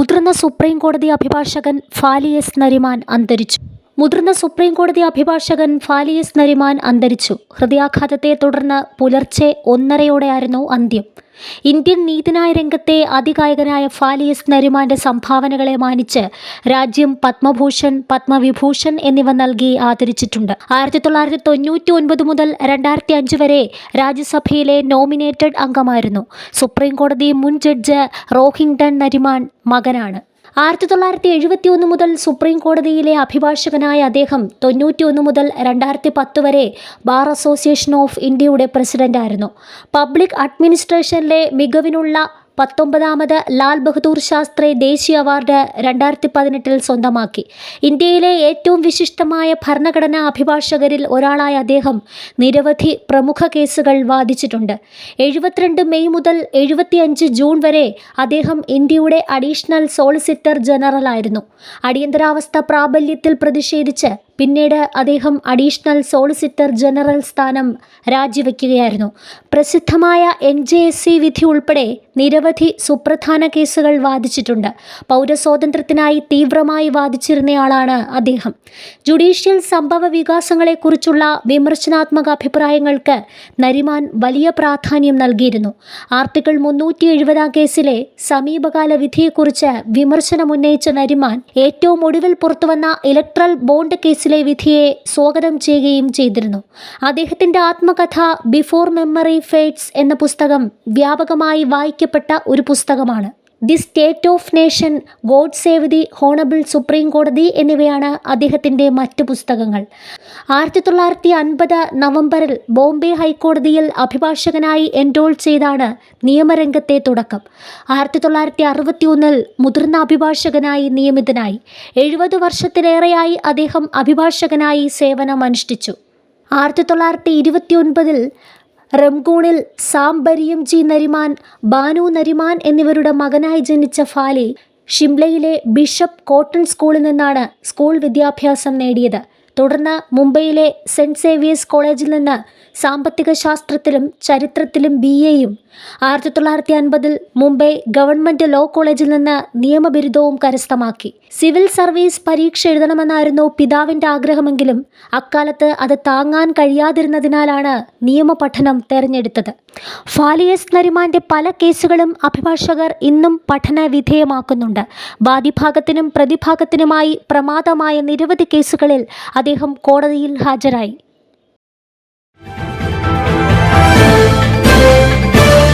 മുതിർന്ന സുപ്രീം കോടതി അഭിഭാഷകൻ ഫാലിയസ് നരിമാൻ അന്തരിച്ചു. മുതിർന്ന സുപ്രീം കോടതി അഭിഭാഷകൻ ഫാലിയസ് നരിമാൻ അന്തരിച്ചു. ഹൃദയാഘാതത്തെ തുടർന്ന് പുലർച്ചെ ഒന്നരയോടെയായിരുന്നു അന്ത്യം. ഇന്ത്യൻ നീതിന്യായ രംഗത്തെ അതികായകനായ ഫാലിയസ് നരിമാന്റെ സംഭാവനകളെ മാനിച്ച് രാജ്യം പത്മഭൂഷൺ പത്മവിഭൂഷൺ എന്നിവ നൽകി ആദരിച്ചിട്ടുണ്ട്. ആയിരത്തി തൊള്ളായിരത്തി തൊണ്ണൂറ്റി ഒൻപത് മുതൽ രണ്ടായിരത്തി അഞ്ച് വരെ രാജ്യസഭയിലെ നോമിനേറ്റഡ് അംഗമായിരുന്നു. സുപ്രീം കോടതി മുൻ ജഡ്ജ് റോഹിംഗ്ടൺ നരിമാൻ മകനാണ്. ആയിരത്തി തൊള്ളായിരത്തി എഴുപത്തി ഒന്ന് മുതൽ സുപ്രീം കോടതിയിലെ അഭിഭാഷകനായ അദ്ദേഹം തൊണ്ണൂറ്റി ഒന്ന് മുതൽ രണ്ടായിരത്തി പത്ത് വരെ ബാർ അസോസിയേഷൻ ഓഫ് ഇന്ത്യയുടെ പ്രസിഡന്റായിരുന്നു. പബ്ലിക് അഡ്മിനിസ്ട്രേഷനിലെ മികവിനുള്ള പത്തൊമ്പതാമത് ലാൽ ബഹദൂർ ശാസ്ത്രി ദേശീയ അവാർഡ് രണ്ടായിരത്തി പതിനെട്ടിൽ സ്വന്തമാക്കി. ഇന്ത്യയിലെ ഏറ്റവും വിശിഷ്ടമായ ഭരണഘടനാ അഭിഭാഷകരിൽ ഒരാളായ അദ്ദേഹം നിരവധി പ്രമുഖ കേസുകൾ വാദിച്ചിട്ടുണ്ട്. എഴുപത്തിരണ്ട് മെയ് മുതൽ എഴുപത്തിയഞ്ച് ജൂൺ വരെ അദ്ദേഹം ഇന്ത്യയുടെ അഡീഷണൽ സോളിസിറ്റർ ജനറൽ ആയിരുന്നു. അടിയന്തരാവസ്ഥ പ്രാബല്യത്തിൽ പ്രതിഷേധിച്ച് പിന്നീട് അദ്ദേഹം അഡീഷണൽ സോളിസിറ്റർ ജനറൽ സ്ഥാനം രാജിവെക്കുകയായിരുന്നു. പ്രസിദ്ധമായ എൻ ജെ എസ് സി വിധി ഉൾപ്പെടെ നിരവധി സുപ്രധാന കേസുകൾ വാദിച്ചിട്ടുണ്ട്. പൗരസ്വാതന്ത്ര്യത്തിനായി തീവ്രമായി വാദിച്ചിരുന്നയാളാണ് അദ്ദേഹം. ജുഡീഷ്യൽ സംഭവ വികാസങ്ങളെക്കുറിച്ചുള്ള വിമർശനാത്മക അഭിപ്രായങ്ങൾക്ക് നരിമാൻ വലിയ പ്രാധാന്യം നൽകിയിരുന്നു. ആർട്ടിക്കിൾ മുന്നൂറ്റി എഴുപതാം കേസിലെ സമീപകാല വിധിയെക്കുറിച്ച് വിമർശനമുന്നയിച്ച നരിമാൻ ഏറ്റവും ഒടുവിൽ പുറത്തുവന്ന ഇലക്ട്രൽ ബോണ്ട് കേസിലെ വിധിയെ സ്വാഗതം ചെയ്യുകയും ചെയ്തിരുന്നു. അദ്ദേഹത്തിന്റെ ആത്മകഥ ബിഫോർ മെമ്മറി ഫേറ്റ്സ് എന്ന പുസ്തകം വ്യാപകമായി വായിക്കപ്പെട്ട ഒരു പുസ്തകമാണ്. The state of nation god save the honourable supreme കോടതി എന്നിവയാണ് അദ്ദേഹത്തിന്റെ മറ്റ് പുസ്തകങ്ങൾ. ആയിരത്തി തൊള്ളായിരത്തി അൻപത് നവംബറിൽ ബോംബെ ഹൈക്കോടതിയിൽ അഭിഭാഷകനായി എൻറോൾ ചെയ്താണ് നിയമരംഗത്തെ തുടക്കം. ആയിരത്തി തൊള്ളായിരത്തി അറുപത്തി ഒന്നിൽ മുതിർന്ന അഭിഭാഷകനായി നിയമിതനായി. എഴുപത് വർഷത്തിലേറെയായി അദ്ദേഹം അഭിഭാഷകനായി സേവനമനുഷ്ഠിച്ചു. ആയിരത്തി തൊള്ളായിരത്തി ഇരുപത്തി ഒൻപതിൽ റംഗൂണിൽ സാം ബരിയംജി നരിമാൻ ബാനു നരിമാൻ എന്നിവരുടെ മകനായി ജനിച്ച ഫാലി ഷിംലയിലെ ബിഷപ്പ് കോട്ടൺ സ്കൂളിൽ നിന്നാണ് സ്കൂൾ വിദ്യാഭ്യാസം നേടിയത്. തുടർന്ന് മുംബൈയിലെ സെന്റ് സേവിയേഴ്സ് കോളേജിൽ നിന്ന് സാമ്പത്തിക ശാസ്ത്രത്തിലും ചരിത്രത്തിലും ബി എയും ആയിരത്തി തൊള്ളായിരത്തി അൻപതിൽ മുംബൈ ഗവൺമെന്റ് ലോ കോളേജിൽ നിന്ന് നിയമബിരുദവും കരസ്ഥമാക്കി. സിവിൽ സർവീസ് പരീക്ഷ എഴുതണമെന്നായിരുന്നു പിതാവിന്റെ ആഗ്രഹമെങ്കിലും അക്കാലത്ത് അത് താങ്ങാൻ കഴിയാതിരുന്നതിനാലാണ് നിയമപഠനം തെരഞ്ഞെടുത്തത്. ഫാലിയസ് നരിമാന്റെ പല കേസുകളും അഭിഭാഷകർ ഇന്നും പഠന വിധേയമാക്കുന്നുണ്ട് വാദിഭാഗത്തിനും പ്രതിഭാഗത്തിനുമായി പ്രമാദമായ നിരവധി കേസുകളിൽ അദ്ദേഹം കോടതിയിൽ ഹാജരായി